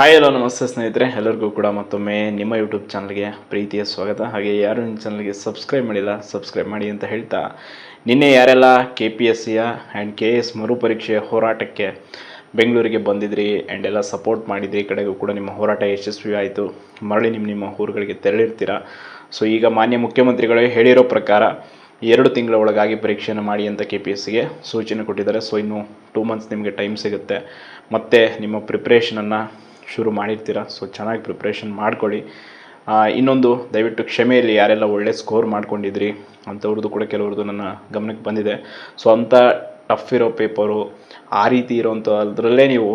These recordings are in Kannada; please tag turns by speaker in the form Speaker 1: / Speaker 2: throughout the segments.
Speaker 1: ಹಾಯ್ ಹಲೋ ನಮಸ್ತೆ ಸ್ನೇಹಿತರೆ. ಎಲ್ಲರಿಗೂ ಕೂಡ ಮತ್ತೊಮ್ಮೆ ನಿಮ್ಮ ಯೂಟ್ಯೂಬ್ ಚಾನಲ್ಗೆ ಪ್ರೀತಿಯ ಸ್ವಾಗತ. ಹಾಗೆ ಯಾರು ನಿಮ್ಮ ಚಾನಲ್ಗೆ ಸಬ್ಸ್ಕ್ರೈಬ್ ಮಾಡಿಲ್ಲ ಸಬ್ಸ್ಕ್ರೈಬ್ ಮಾಡಿ ಅಂತ ಹೇಳ್ತಾ, ನಿನ್ನೆ ಯಾರೆಲ್ಲ ಕೆ ಪಿ ಎಸ್ ಸಿಯ ಆ್ಯಂಡ್ ಕೆ ಎಸ್ ಮರುಪರೀಕ್ಷೆಯ ಹೋರಾಟಕ್ಕೆ ಬೆಂಗಳೂರಿಗೆ ಬಂದಿದ್ರಿ ಆ್ಯಂಡ್ ಎಲ್ಲ ಸಪೋರ್ಟ್ ಮಾಡಿದ್ರಿ ಕಡೆಗೂ ಕೂಡ ನಿಮ್ಮ ಹೋರಾಟ ಯಶಸ್ವಿ ಆಯಿತು. ಮರಳಿ ನಿಮ್ಮ ನಿಮ್ಮ ಊರುಗಳಿಗೆ ತೆರಳಿರ್ತೀರ? ಸೊ ಈಗ ಮಾನ್ಯ ಮುಖ್ಯಮಂತ್ರಿಗಳೇ ಹೇಳಿರೋ ಪ್ರಕಾರ, ಎರಡು ತಿಂಗಳ ಒಳಗಾಗಿ ಪರೀಕ್ಷೆಯನ್ನು ಮಾಡಿ ಅಂತ ಕೆ ಪಿ ಎಸ್ ಸಿಗೆ ಸೂಚನೆ ಕೊಟ್ಟಿದ್ದಾರೆ. ಸೊ ಇನ್ನು ಟೂ ಮಂತ್ಸ್ ನಿಮಗೆ ಟೈಮ್ ಸಿಗುತ್ತೆ. ಮತ್ತು ನಿಮ್ಮ ಪ್ರಿಪ್ರೇಷನನ್ನು ಶುರು ಮಾಡಿರ್ತೀರ? ಸೊ ಚೆನ್ನಾಗಿ ಪ್ರಿಪ್ರೇಷನ್ ಮಾಡ್ಕೊಳ್ಳಿ. ಇನ್ನೊಂದು, ದಯವಿಟ್ಟು ಕ್ಷಮೆಯಲ್ಲಿ ಯಾರೆಲ್ಲ ಒಳ್ಳೆ ಸ್ಕೋರ್ ಮಾಡ್ಕೊಂಡಿದ್ರಿ ಅಂಥವ್ರದ್ದು ಕೂಡ ಕೆಲವ್ರದ್ದು ನನ್ನ ಗಮನಕ್ಕೆ ಬಂದಿದೆ. ಸೊ ಅಂಥ ಟಫ್ ಇರೋ ಪೇಪರು ಆ ರೀತಿ ಇರೋವಂಥ ಅದರಲ್ಲೇ ನೀವು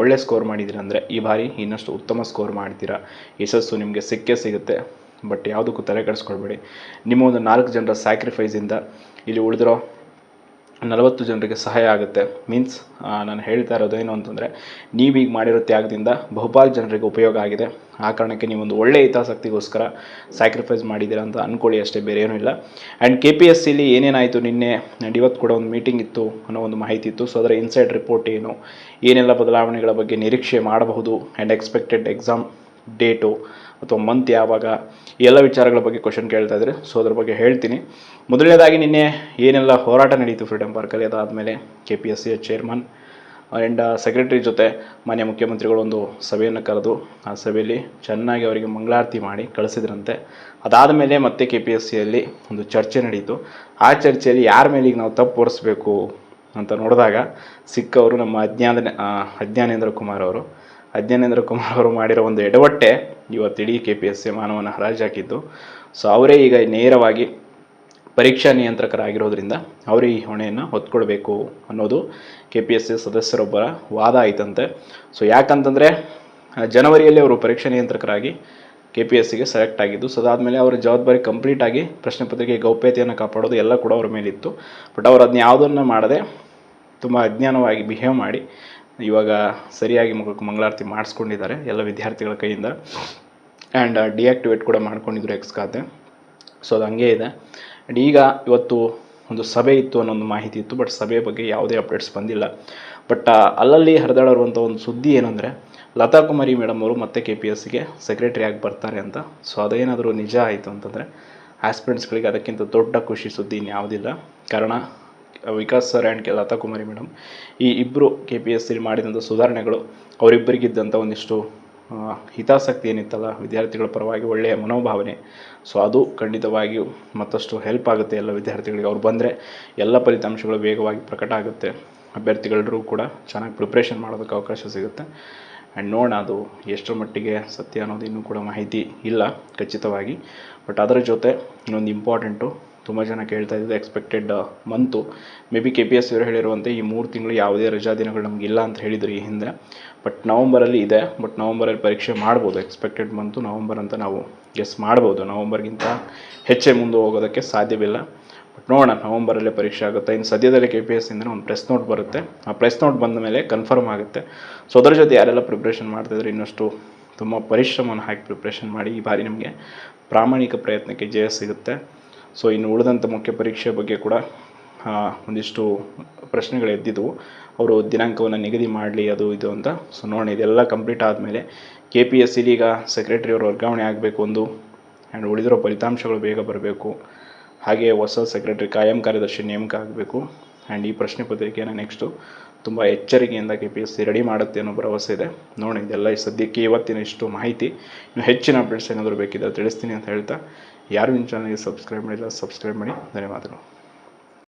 Speaker 1: ಒಳ್ಳೆ ಸ್ಕೋರ್ ಮಾಡಿದ್ದೀರ ಈ ಬಾರಿ ಇನ್ನಷ್ಟು ಉತ್ತಮ ಸ್ಕೋರ್ ಮಾಡ್ತೀರಾ? ಯಶಸ್ಸು ನಿಮಗೆ ಸಿಕ್ಕೇ ಸಿಗುತ್ತೆ. ಬಟ್ ಯಾವುದಕ್ಕೂ ತಲೆ ಕೆಡಿಸ್ಕೊಳ್ಬೇಡಿ. ನಿಮ್ಮ ಒಂದು ನಾಲ್ಕು ಜನರ ಸ್ಯಾಕ್ರಿಫೈಸಿಂದ ಇಲ್ಲಿ ಉಳಿದಿರೋ ನಲವತ್ತು ಜನರಿಗೆ ಸಹಾಯ ಆಗುತ್ತೆ. ಮೀನ್ಸ್ ನಾನು ಹೇಳ್ತಾ ಇರೋದು ಏನು ಅಂತಂದರೆ, ನೀವೀಗ ಮಾಡಿರೋ ತ್ಯಾಗದಿಂದ ಬಹುಪಾಲು ಜನರಿಗೆ ಉಪಯೋಗ ಆಗಿದೆ. ಆ ಕಾರಣಕ್ಕೆ ನೀವೊಂದು ಒಳ್ಳೆಯ ಹಿತಾಸಕ್ತಿಗೋಸ್ಕರ ಸ್ಯಾಕ್ರಿಫೈಸ್ ಮಾಡಿದ್ದೀರಾ ಅಂತ ಅಂದ್ಕೊಳ್ಳಿ ಅಷ್ಟೇ, ಬೇರೆ ಏನೂ ಇಲ್ಲ. ಆ್ಯಂಡ್ ಕೆ ಪಿ ಎಸ್ ಸಿಲಿ ಏನೇನಾಯಿತು ನಿನ್ನೆ? ಆ್ಯಂಡ್ ಇವತ್ತು ಕೂಡ ಒಂದು ಮೀಟಿಂಗ್ ಇತ್ತು ಅನ್ನೋ ಒಂದು ಮಾಹಿತಿ ಇತ್ತು. ಸೊ ಅದರ ಇನ್ಸೈಡ್ ರಿಪೋರ್ಟ್ ಏನು? ಏನೆಲ್ಲ ಬದಲಾವಣೆಗಳ ಬಗ್ಗೆ ನಿರೀಕ್ಷೆ ಮಾಡಬಹುದು? ಆ್ಯಂಡ್ ಎಕ್ಸ್ಪೆಕ್ಟೆಡ್ ಎಕ್ಸಾಮ್ ಡೇಟು ಅಥವಾ ಮಂತ್ ಯಾವಾಗ ಎಲ್ಲ ವಿಚಾರಗಳ ಬಗ್ಗೆ ಕ್ವಶನ್ ಕೇಳ್ತಾ ಇದ್ದಾರೆ ಸೊ ಅದ್ರ ಬಗ್ಗೆ ಹೇಳ್ತೀನಿ. ಮೊದಲನೇದಾಗಿ ನಿನ್ನೆ ಏನೆಲ್ಲ ಹೋರಾಟ ನಡೀತು ಫ್ರೀಡಮ್ ಪಾರ್ಕಲ್ಲಿ ಅದಾದಮೇಲೆ ಕೆ ಪಿ ಎಸ್ ಸಿಯ ಚೇರ್ಮನ್ ಆ್ಯಂಡ್ ಸೆಕ್ರೆಟರಿ ಜೊತೆ ಮಾನ್ಯ ಮುಖ್ಯಮಂತ್ರಿಗಳು ಒಂದು ಸಭೆಯನ್ನು ಕರೆದು, ಆ ಸಭೆಯಲ್ಲಿ ಚೆನ್ನಾಗಿ ಅವರಿಗೆ ಮಂಗಳಾರತಿ ಮಾಡಿ ಕಳಿಸಿದ್ರಂತೆ. ಅದಾದ ಮೇಲೆ ಮತ್ತೆ ಕೆ ಪಿ ಎಸ್ ಸಿಯಲ್ಲಿ ಒಂದು ಚರ್ಚೆ ನಡೀತು. ಆ ಚರ್ಚೆಯಲ್ಲಿ ಯಾರ ಮೇಲೆ ನಾವು ತಪ್ಪು ಹೊರಿಸ್ಬೇಕು ಅಂತ ನೋಡಿದಾಗ ಸಿಕ್ಕವರು ನಮ್ಮ ಅಜ್ಞಾನ ಅಜ್ಞಾನೇಂದ್ರ ಕುಮಾರ್ ಅವರು. ಅಜ್ಞಾನೇಂದ್ರ ಕುಮಾರ್ ಅವರು ಮಾಡಿರೋ ಒಂದು ಎಡವಟ್ಟೆ ಇವತ್ತು ಇಡೀ ಕೆ ಪಿ ಎಸ್ ಸಿ ಮಾನವನ ಹರಾಜಾಕಿದ್ದು ಸೊ ಅವರೇ ಈಗ ನೇರವಾಗಿ ಪರೀಕ್ಷಾ ನಿಯಂತ್ರಕರಾಗಿರೋದ್ರಿಂದ ಅವರೇ ಈ ಹೊಣೆಯನ್ನು ಹೊತ್ಕೊಳ್ಬೇಕು ಅನ್ನೋದು ಕೆ ಪಿ ಎಸ್ ಸಿ ಸದಸ್ಯರೊಬ್ಬರ ವಾದ ಆಯ್ತಂತೆ. ಸೊ ಯಾಕಂತಂದರೆ ಜನವರಿಯಲ್ಲಿ ಅವರು ಪರೀಕ್ಷಾ ನಿಯಂತ್ರಕರಾಗಿ ಕೆ ಪಿ ಎಸ್ ಸಿಗೆ ಸೆಲೆಕ್ಟ್ ಆಗಿದ್ದು ಸೊ ಅದಾದಮೇಲೆ ಅವರ ಜವಾಬ್ದಾರಿ ಕಂಪ್ಲೀಟ್ ಆಗಿ ಪ್ರಶ್ನೆ ಪತ್ರಿಕೆ ಗೌಪ್ಯತೆಯನ್ನು ಕಾಪಾಡೋದು ಎಲ್ಲ ಕೂಡ ಅವರ ಮೇಲಿತ್ತು. ಬಟ್ ಅವರು ಅದನ್ನ ಯಾವುದನ್ನು ಮಾಡದೆ ತುಂಬ ಅಜ್ಞಾನವಾಗಿ ಬಿಹೇವ್ ಮಾಡಿ ಇವಾಗ ಸರಿಯಾಗಿ ಮುಖಕ್ಕೆ ಮಂಗಳಾರತಿ ಮಾಡಿಸ್ಕೊಂಡಿದ್ದಾರೆ ಎಲ್ಲ ವಿದ್ಯಾರ್ಥಿಗಳ ಕೈಯಿಂದ. ಆ್ಯಂಡ್ ಡಿಆಕ್ಟಿವೇಟ್ ಕೂಡ ಮಾಡ್ಕೊಂಡಿದ್ರು ಎಕ್ಸ್ ಖಾತೆ. ಸೊ ಅದು ಹಂಗೆ ಇದೆ. ಆ್ಯಂಡ್ ಈಗ ಇವತ್ತು ಒಂದು ಸಭೆ ಇತ್ತು ಅನ್ನೋ ಒಂದು ಮಾಹಿತಿ ಇತ್ತು ಬಟ್ ಸಭೆ ಬಗ್ಗೆ ಯಾವುದೇ ಅಪ್ಡೇಟ್ಸ್ ಬಂದಿಲ್ಲ. ಬಟ್ ಅಲ್ಲಲ್ಲಿ ಹರಿದಾಡಿರುವಂಥ ಒಂದು ಸುದ್ದಿ ಏನಂದರೆ, ಲತಾ ಕುಮಾರಿ ಮೇಡಮ್ ಅವರು ಮತ್ತೆ ಕೆ ಪಿ ಎಸ್ ಸಿಗೆ ಸೆಕ್ರೆಟರಿ ಆಗಿ ಬರ್ತಾರೆ ಅಂತ. ಸೊ ಅದೇನಾದರೂ ನಿಜ ಆಯಿತು ಅಂತಂದರೆ ಆಸ್ಪಿರೆಂಟ್ಸ್ಗಳಿಗೆ ಅದಕ್ಕಿಂತ ದೊಡ್ಡ ಖುಷಿ ಸುದ್ದಿ ಇನ್ಯಾವುದಿಲ್ಲ. ಕಾರಣ Vikas sir and K Latha Kumari madam ಈ ಇಬ್ಬರು ಕೆ ಪಿ ಎಸ್ ಸಿಲಿ ಮಾಡಿದಂಥ ಸುಧಾರಣೆಗಳು ಅವರಿಬ್ಬರಿಗಿದ್ದಂಥ ಒಂದಿಷ್ಟು ಹಿತಾಸಕ್ತಿ ಏನಿತ್ತಲ್ಲ ವಿದ್ಯಾರ್ಥಿಗಳ ಪರವಾಗಿ ಒಳ್ಳೆಯ ಮನೋಭಾವನೆ. ಸೊ ಅದು ಖಂಡಿತವಾಗಿಯೂ ಮತ್ತಷ್ಟು ಹೆಲ್ಪ್ ಆಗುತ್ತೆ ಎಲ್ಲ ವಿದ್ಯಾರ್ಥಿಗಳಿಗೆ. ಅವ್ರು ಬಂದರೆ ಎಲ್ಲ ಫಲಿತಾಂಶಗಳು ವೇಗವಾಗಿ ಪ್ರಕಟ ಆಗುತ್ತೆ. ಅಭ್ಯರ್ಥಿಗಳೆಲ್ಲರೂ ಕೂಡ ಚೆನ್ನಾಗಿ ಪ್ರಿಪ್ರೇಷನ್ ಮಾಡೋದಕ್ಕೆ ಅವಕಾಶ ಸಿಗುತ್ತೆ. ಆ್ಯಂಡ್ ನೋಡೋಣ ಅದು ಎಷ್ಟರ ಮಟ್ಟಿಗೆ ಸತ್ಯ ಅನ್ನೋದು ಇನ್ನೂ ಕೂಡ ಮಾಹಿತಿ ಇಲ್ಲ ಖಚಿತವಾಗಿ. ಬಟ್ ಅದರ ಜೊತೆ ಇನ್ನೊಂದು ಇಂಪಾರ್ಟೆಂಟು ತುಂಬ ಜನ ಕೇಳ್ತಾ ಇದ್ದಿದ್ದು expected month. Maybe K P S ಇವರು ಹೇಳಿರುವಂತೆ ಈ ಮೂರು ತಿಂಗಳು ಯಾವುದೇ ರಜಾ ದಿನಗಳು ನಮ್ಗೆ ಇಲ್ಲ ಅಂತ ಹೇಳಿದ್ರು ಈ ಹಿಂದೆ. ಬಟ್ ನವಂಬರಲ್ಲಿ ಇದೆ. ಬಟ್ ನವಂಬರಲ್ಲಿ ಪರೀಕ್ಷೆ ಮಾಡ್ಬೋದು. ಎಕ್ಸ್ಪೆಕ್ಟೆಡ್ ಮಂತು ನವಂಬರ್ ಅಂತ ನಾವು ಗೆಸ್ ಮಾಡ್ಬೋದು. ನವಂಬರ್ಗಿಂತ ಹೆಚ್ಚೇ ಮುಂದೆ ಹೋಗೋದಕ್ಕೆ ಸಾಧ್ಯವಿಲ್ಲ. ಬಟ್ ನೋಡೋಣ. ನವಂಬರಲ್ಲೇ ಪರೀಕ್ಷೆ ಆಗುತ್ತೆ. ಇನ್ನು ಸದ್ಯದಲ್ಲೇ ಕೆ ಪಿ ಎಸ್ ಇಂದ ಒಂದು ಪ್ರೆಸ್ ನೋಟ್ ಬರುತ್ತೆ. ಆ ಪ್ರೆಸ್ ನೋಟ್ ಬಂದ ಮೇಲೆ ಕನ್ಫರ್ಮ್ ಆಗುತ್ತೆ. ಸೊ ಅದರ ಜೊತೆ ಯಾರೆಲ್ಲ ಪ್ರಿಪ್ರೇಷನ್ ಮಾಡ್ತಿದ್ರೆ ಇನ್ನಷ್ಟು ತುಂಬ ಪರಿಶ್ರಮವನ್ನು ಹಾಕಿ ಪ್ರಿಪ್ರೇಷನ್ ಮಾಡಿ ಈ ಬಾರಿ ನಿಮಗೆ ಪ್ರಾಮಾಣಿಕ ಪ್ರಯತ್ನಕ್ಕೆ ಜಯ ಸಿಗುತ್ತೆ. ಸೊ ಇನ್ನು ಉಳಿದಂಥ ಮುಖ್ಯ ಪರೀಕ್ಷೆ ಬಗ್ಗೆ ಕೂಡ ಒಂದಿಷ್ಟು ಪ್ರಶ್ನೆಗಳು ಎದ್ದಿದ್ದವು ಅವರು ದಿನಾಂಕವನ್ನು ನಿಗದಿ ಮಾಡಲಿ, ಅದು ಇದು ಅಂತ. ಸೊ ನೋಡಿ ಇದೆಲ್ಲ ಕಂಪ್ಲೀಟ್ ಆದಮೇಲೆ ಕೆ ಪಿ ಎಸ್ ಸಿಲಿ ಈಗ ಸೆಕ್ರೆಟರಿ ಅವರು ವರ್ಗಾವಣೆ ಆಗಬೇಕು ಒಂದು ಆ್ಯಂಡ್ ಉಳಿದಿರೋ ಫಲಿತಾಂಶಗಳು ಬೇಗ ಬರಬೇಕು. ಹಾಗೆ ಹೊಸ ಸೆಕ್ರೆಟರಿ ಕಾಯಂ ಕಾರ್ಯದರ್ಶಿ ನೇಮಕ ಆಗಬೇಕು. ಆ್ಯಂಡ್ ಈ ಪ್ರಶ್ನೆ ಪತ್ರಿಕೆಯನ್ನು ನೆಕ್ಸ್ಟು ತುಂಬ ಎಚ್ಚರಿಕೆಯಿಂದ K P S C ready ಮಾಡುತ್ತೆ ಅನ್ನೋ ಭರವಸೆ ಇದೆ. ನೋಡಿ ಇದೆಲ್ಲ ಸದ್ಯಕ್ಕೆ ಇವತ್ತಿನ ಇಷ್ಟು ಮಾಹಿತಿ. ಇನ್ನು ಹೆಚ್ಚಿನ ಅಪ್ಡೇಟ್ಸ್ ಏನಾದರೂ ಬೇಕಿದ್ದರೆ ತಿಳಿಸ್ತೀನಿ ಅಂತ ಹೇಳ್ತಾ ಯಾರು ನಿಮ್ಮ ಚಾನಲ್ಗೆ ಸಬ್ಸ್ಕ್ರೈಬ್ ಮಾಡಿಲ್ಲ ಸಬ್ಸ್ಕ್ರೈಬ್ ಮಾಡಿ. ಧನ್ಯವಾದಗಳು.